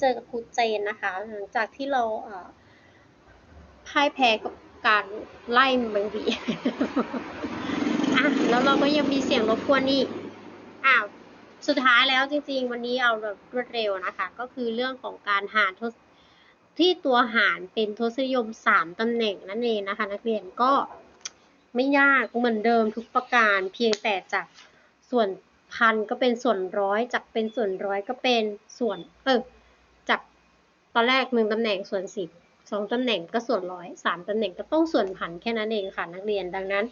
เจอกับครูเจนนะคะ หลังจากที่เราเอพ่ายแพ้กับการไล่บางทีอะแล้วเราก็ยังมีเสียงรบกวนอีกอ้าวสุดท้ายแล้วจริงๆ วันนี้เอาแบบรวดเร็วนะคะ ก็คือเรื่องของการหารทศที่ตัวหารเป็นทศนิยมสามตำแหน่งนั่นเองนะคะ นักเรียนก็ไม่ยากเหมือนเดิมทุกประการเพียงแต่จากส่วนพันก็เป็นส่วนร้อยจากเป็นส่วนร้อยก็เป็นส่วนเออ อนแรกหนึ่งตำแหน่งส่วนสิบสองตำแหน่งก็ส่วนร้อยสามตำแหน่งก็ต้องส่วนพันแค่นั้นเองค่ะนักเรียนดังนั้น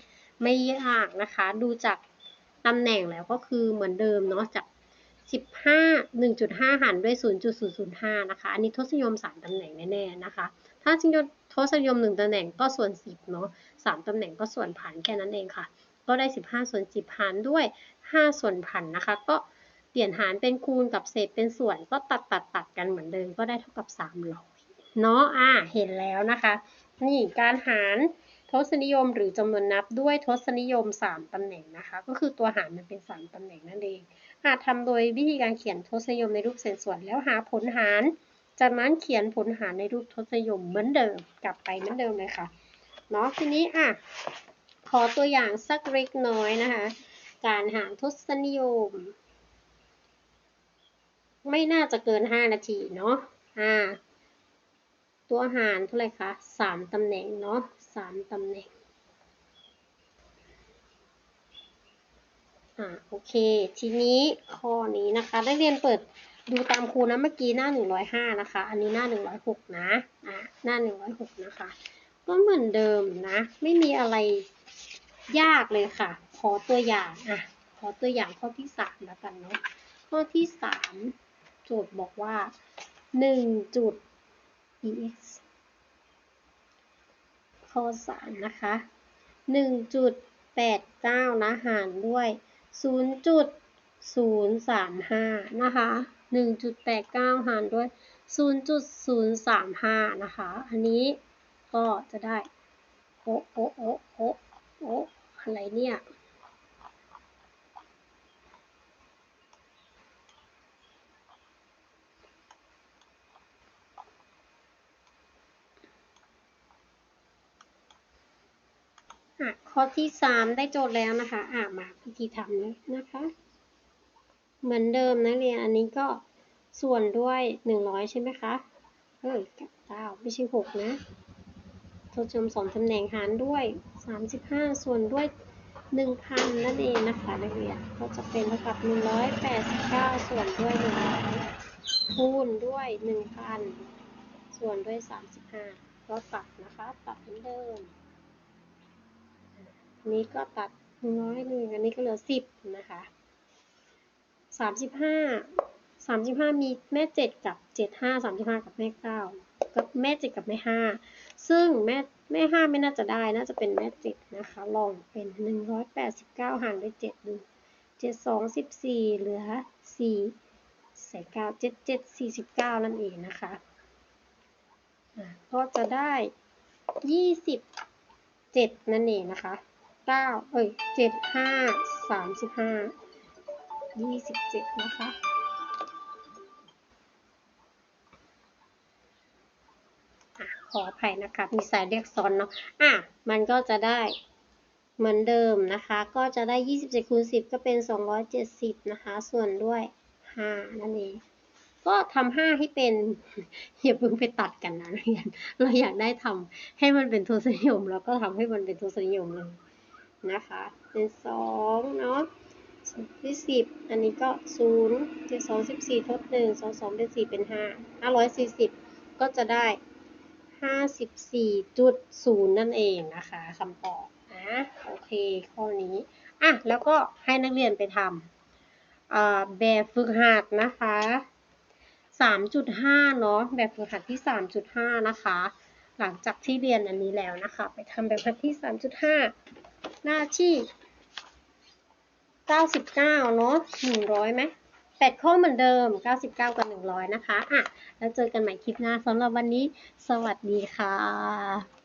ไม่ยากนะคะ ดูจากตำแหน่งแล้วก็คือเหมือนเดิมเนาะจาก 15 1.5 หารด้วย 0.005 นะคะ อันนี้ทศนิยม 3 ตำแหน่งแน่ๆนะคะ ถ้าจริงๆทศนิยม 1 ตำแหน่งก็ส่วน 10 เนาะ3ตำแหน่งก็ส่วนพันแค่นั้นเองค่ะ ก็ได้ 15 ส่วน 10 หารด้วย 5 ส่วนพันนะคะ ก็เปลี่ยนหารเป็นคูณกับเศษเป็นส่วนก็ตัดตัด กันเหมือนเดิมก็ได้เท่ากับ 300 เนาะอ่าเห็นแล้วนะคะ นี่การหารทศนิยมหรือจำนวนนับด้วยทศนิยม 3 ตำแหน่งนะคะ ก็คือตัวหารมันเป็น 3 ตำแหน่งนั่นเองอาจทำโดยวิธีการเขียนทศนิยมในรูปเศษส่วนแล้วหาผลหารจากนั้นเขียนผลหารในรูปทศนิยมเหมือนเดิมกลับไปเหมือนเดิมเลยค่ะเนาะทีนี้อะขอตัวอย่างสักเล็กน้อยนะคะ การหารทศนิยม ไม่น่าจะเกิน 5 นาทีเนาะอ่าตัวหารเท่าไหร่คะ3ตำแหน่งเนาะ3ตำแหน่ง อ่า โอเค ทีนี้ข้อนี้นะคะ นักเรียนเปิดดูตามครูนะ เมื่อกี้หน้า 105 นะคะ อันนี้หน้า 106 นะ อ่า หน้า 106 นะคะ ก็เหมือนเดิมนะ ไม่มีอะไรยากเลยค่ะ ขอตัวอย่าง อะ ขอตัวอย่างข้อที่ 3 แล้วกันเนาะ ข้อที่ 3 โจทย์บอกว่า 1 จุด ex ข้อ3นะคะ 1.89 นะ หารด้วย 0.035 นะคะ 1.89 หารด้วย 0.035 นะคะ อันนี้ก็จะได้ โอะโอะโอะโอะโอะอะไรเนี่ย อะข้อที่สามได้โจทย์แล้วนะคะอะมาพิธีทำเลยนะคะ เหมือนเดิมนะเรียนอันนี้ก็ส่วนด้วยหนึ่งร้อยใช่ไหมคะเฮ้ยกับเก้าไม่ใช่หกนะทศนิยมสองตำแหน่งหารด้วยสามสิบห้าส่วนด้วยหนึ่งพันนั่นเองนะคะนักเรียนก็จะเป็นเท่ากับหนึ่งร้อยแปดสิบเก้าส่วนด้วยหนึ่งร้อยคูณด้วยหนึ่งพันส่วนด้วยสามสิบห้าก็ตัดนะคะ ตัดเหมือนเดิม นี้ก็ตัดน้อยหนึ่งอันนี้ก็เหลือสิบนะคะสามสิบห้าสามสิบห้ามีแม่เจ็ดกับเจ็ดห้าสามสิบห้ากับแม่เก้ากับแม่เจ็ดกับแม่ห้าซึ่งแม่แม่ห้าไม่น่าจะได้น่าจะเป็นแม่เจ็ดนะคะ ลองเป็นหนึ่งร้อยแปดสิบเก้าหารด้วยเจ็ดดูเจ็ดสองสิบสี่เหลือสี่ใส่เก้าเจ็ดเจ็ดสี่สิบเก้านั่นเองนะคะก็จะได้ยี่สิบเจ็ดนั่นเองนะคะ เก้าเอ้ยเจ็ดห้าสามสิบห้ายี่สิบเจ็ดนะคะขออภัยนะคะ มีสายเรียกซ้อนเนาะอะ มันก็จะได้เหมือนเดิมนะคะ ก็จะได้ 27คูณ10 ก็เป็น 270 นะคะ ส่วนด้วย 5 นั่นเอง ก็ทำ5ให้เป็น อย่าเพิ่งไปตัดกันนะเรียน เราอยากได้ทำให้มันเป็นทศนิยมแล้วก็ทำให้มันเป็นทศนิยมเลย นะคะ เป็นสองเนาะที่สิบอันนี้ก็ศูนย์เจ็ดสองสิบสี่ทดหนึ่งสองสองเป็นสี่เป็นห้าห้าร้อยสี่สิบก็จะได้ห้าสิบสี่จุดศูนย์นั่นเองนะคะคำตอบนะโอเคข้อนี้อะแล้วก็ให้นักเรียนไปทำแบบฝึกหัดนะคะสามจุดห้าเนาะแบบฝึกหัดที่สามจุดห้านะคะ หลังจากที่เรียนอันนี้แล้วนะคะ ไปทำแบบฝึกหัดที่สามจุดห้า หน้าที่ 99 เนาะ100ไหม8 ข้อเหมือนเดิม 99 กับ 100 นะคะ อะ แล้วเจอกันใหม่คลิปหน้าสำหรับวันนี้ สวัสดีค่ะ